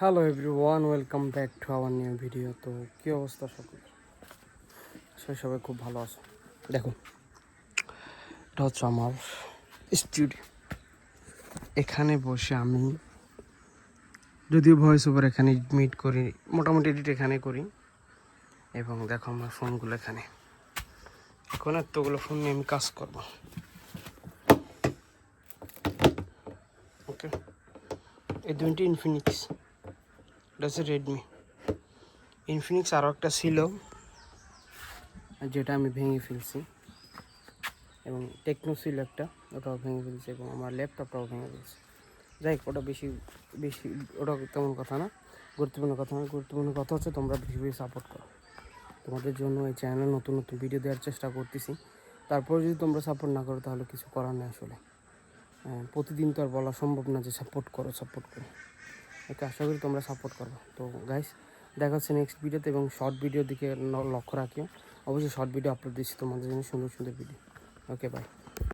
Hello everyone welcome back to our new video তো কী অবস্থা সকল সে সবাই খুব ভালো আছে। দেখো, এটা হচ্ছে আমার স্টুডিও এখানে বসে আমি যদিও ভয়েস ওভার এখানে মিট করি, মোটামুটি এডিট এখানে করি। এবং দেখো আমার ফোনগুলো এখানে। এখন এতগুলো ফোন নিয়ে আমি কাজ করব। ওকে এই দুইটি ইনফিনিক্স এটা হচ্ছে রেডমি ইনফিনিক্স আরও একটা ছিল যেটা আমি ভেঙে ফেলছি। এবং টেকনো ছিল একটা ওটাও ভেঙে ফেলছি এবং আমার ল্যাপটপটাও ভেঙে ফেলছি। যাই হোক, ওটা বেশি বেশি ওটা তেমন কথা না গুরুত্বপূর্ণ কথা না। গুরুত্বপূর্ণ কথা হচ্ছে তোমরা বেশি বেশি সাপোর্ট করো। তোমাদের জন্য এই চ্যানেলে নতুন নতুন ভিডিও দেওয়ার চেষ্টা করতেছি। তারপর যদি তোমরা সাপোর্ট না করো তাহলে কিছু করার নেই আসলে। প্রতিদিন তো আর বলা সম্ভব না যে সাপোর্ট করো সাপোর্ট করো। ওকে, আশা করি তোমরা সাপোর্ট করো তো গাইস দেখা হচ্ছে নেক্সট ভিডিওতে এবং শর্ট ভিডিওর দিকে লক্ষ্য রাখিও। অবশ্যই শর্ট ভিডিও আপলোড দিচ্ছি তোমাদের জন্য সুন্দর সুন্দর ভিডিও ওকে বাই